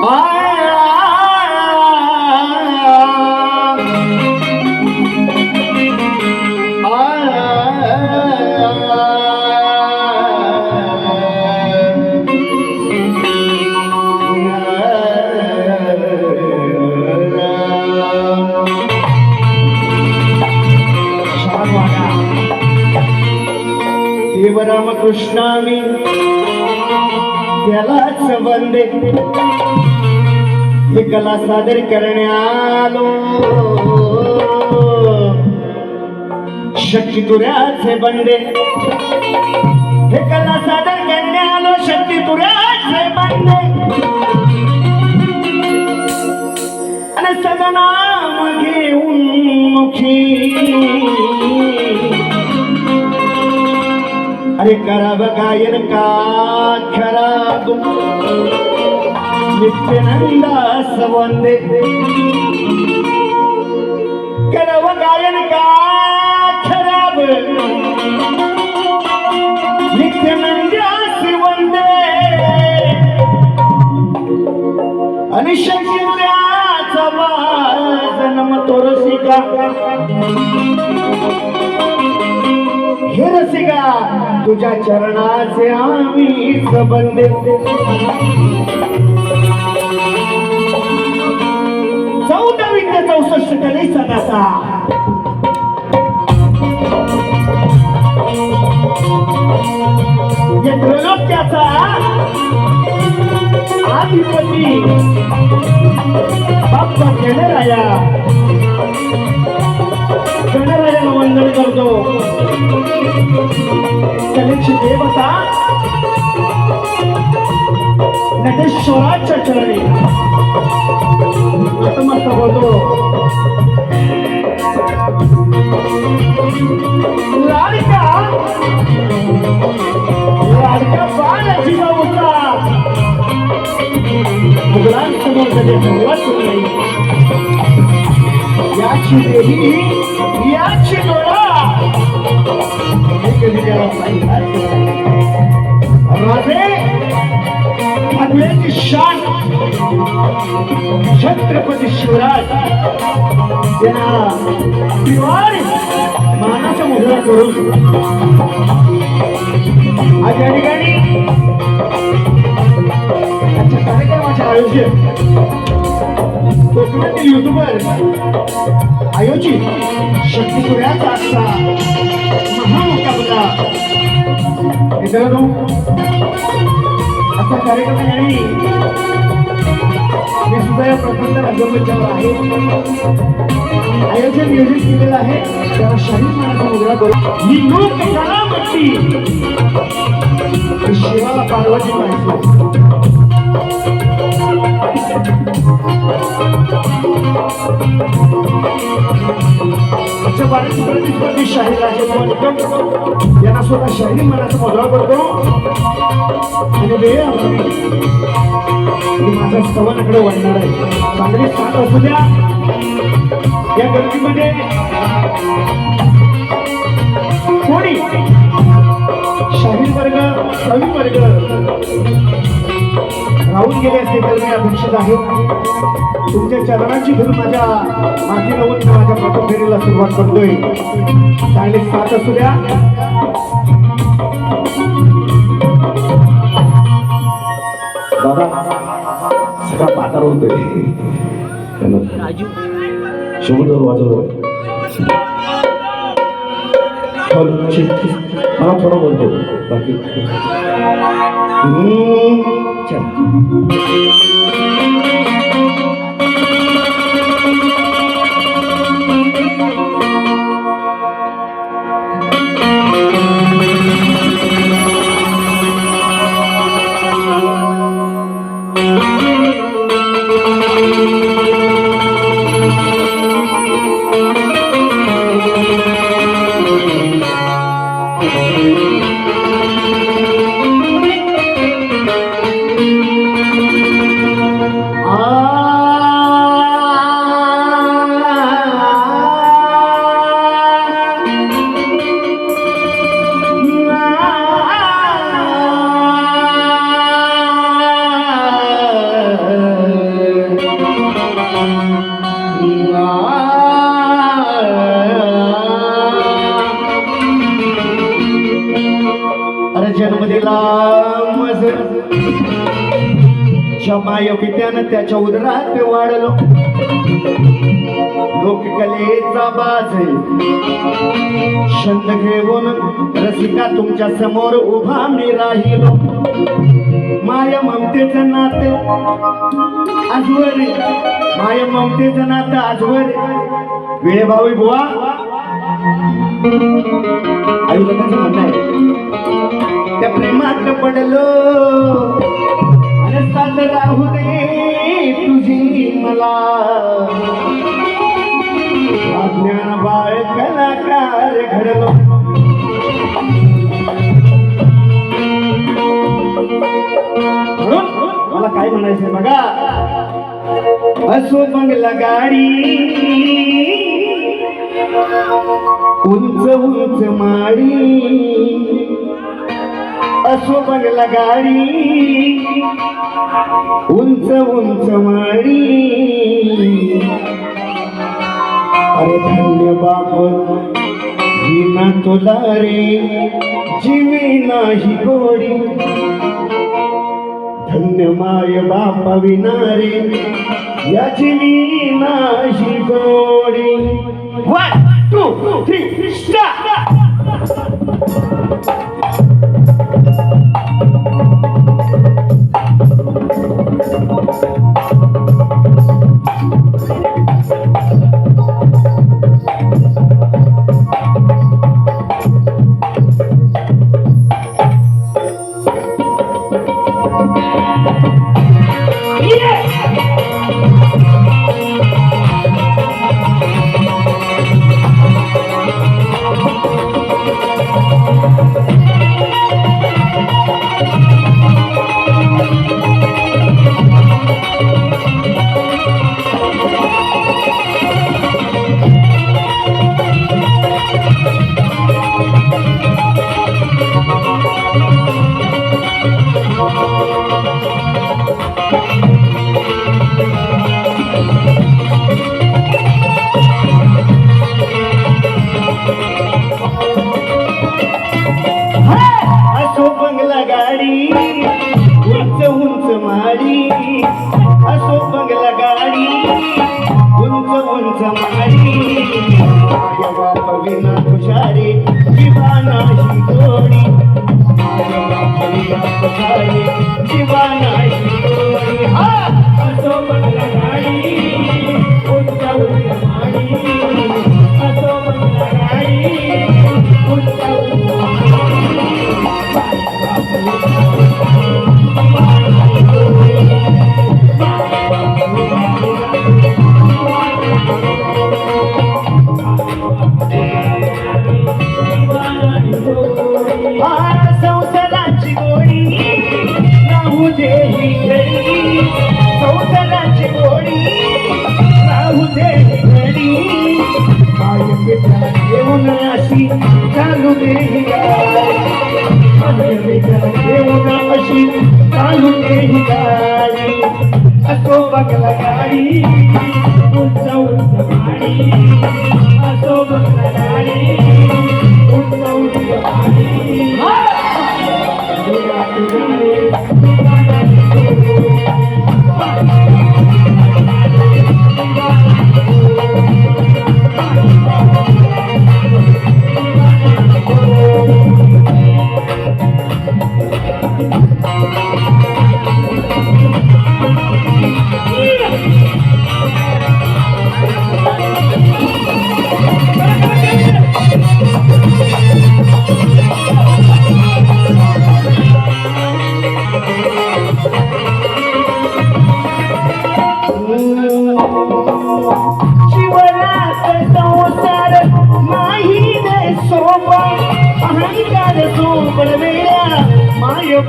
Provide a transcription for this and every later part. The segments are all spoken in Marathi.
Bye. देवरामकृष्णामी त्यालाच वंदे. हे कला सादर करण्यालो शक्ती तुऱ्याचे बंदे हे कला सादर करण्यालो शक्ती तुऱ्याचे बंदे आणि सदनाम मुखी अरे कराव गायन का खराब नित्यानंदास वंदे कराव गायन का खराब नित्यानंदास वंदे आणि हे रसिका तुझ्या चरणाचे आम्ही सबंध चौदावी ते चौसष्ट कले सणाचा त्रैलोक्याचा आधिपती बाप्पा गणराया. गणरायाला वंदन करतो. कलेची देवता नटेश्वराच्या चरणी नतमस्तक होतो लाडका. लाडका बाळाची होता मुघलांसमोर कधी हल्लाच याची देवी याची राजे पनवेलची शान. छत्रपती शिवराज यांना दिवाळी मानाचा मुद्रा करून. आज या ठिकाणी आजच्या कार्यक्रमाचे आयोजन कोकणातील युट्यूबर आयोजित शक्ती सूर्याचा असता मित्रांनो आता कार्यक्रम आणि मी सुद्धा या प्रबंध रंगमंचावर आहे. आयोजन नियोजित केलेलं आहे. त्याला शाहीर मानाचा मुद्रा करून ही लोक कला म्हणती. ही शिवाला पार्वती पाहिजे आमच्या बाळाची प्रतिस्पर्धी शाहीर राजेश निकम यांना स्वतः शाहिरी मनाचा मुद्रा करतो. आणि वेळ माझ्या स्तवनाकडे वाढणार आहे. चांगली साथ असू द्या. या गर्दीमध्ये मी अपेक्षित आहे. तुमच्या चरणाची धूल माझ्या मागे लावून मी माझ्या प्रथम फेरीला सुरुवात करतोय. चांगली साथ असू द्या. दादा सगळा पातार होतोय शोभून वाजवतोय. मला थोडं बोलतो. बाकी हम्म, चल. माय पित्यानं त्याच्या उदरात वाढलो. लोककलेचा बाज छंद घेऊन रसिका तुमच्यासमोर उभा मी राहिलो. माया ममतेचं नातं आजवर माया ममतेचं नातं आजवर वेळे भाऊ बुवा. आयुर्वेदाचं म्हणणं आहे त्या प्रेमात पडलो. आणि साथ राहू दे तुझी मला. अज्ञान बाळ कलाकार घडलो. मला काय म्हणायचंय बघा? असो बंगला गाडी उंच उंच माडी. असो बंगला गाडी. उंच उंच माडी. अरे धन्य बाप विना तुला रे जीवी नाही गोडी. धन्य माय बाप विना रे या जीवी नाही गोडी. वन टू थ्री गाडी उंच उंच माडी असो बंगला गाडी उंच उंच माडी. माझ्या बाप विना तुषारी शिवा नाही गोडी माझ्या बाप विना तुषारी शिवा नाही संसाराची गोडी राहू दे ही घडी. संसाराची गोडी राहू दे ही घडी. माय पिता घेऊन अशी चालू दे ही गाडी माय पिता घेऊन अशी चालू दे ही गाडी असो बघला गाडी उंच उंच माडी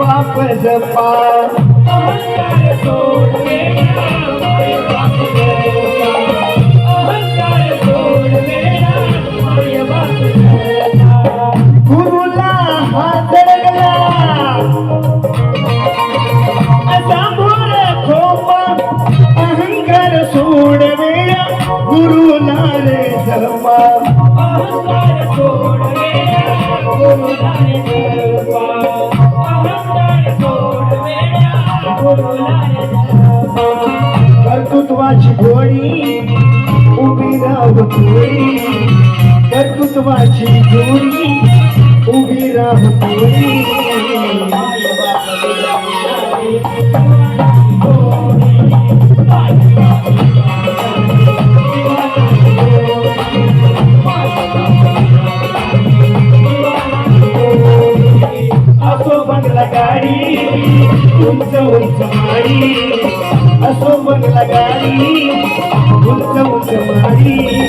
माय बाप जपा रे जपा उभी राहू जोडी कर्तृत्वाची उभी राहू जोडी असो बंगला गाडी. उंच उंच माडी असो बंगला गाडी उंच उंच माडी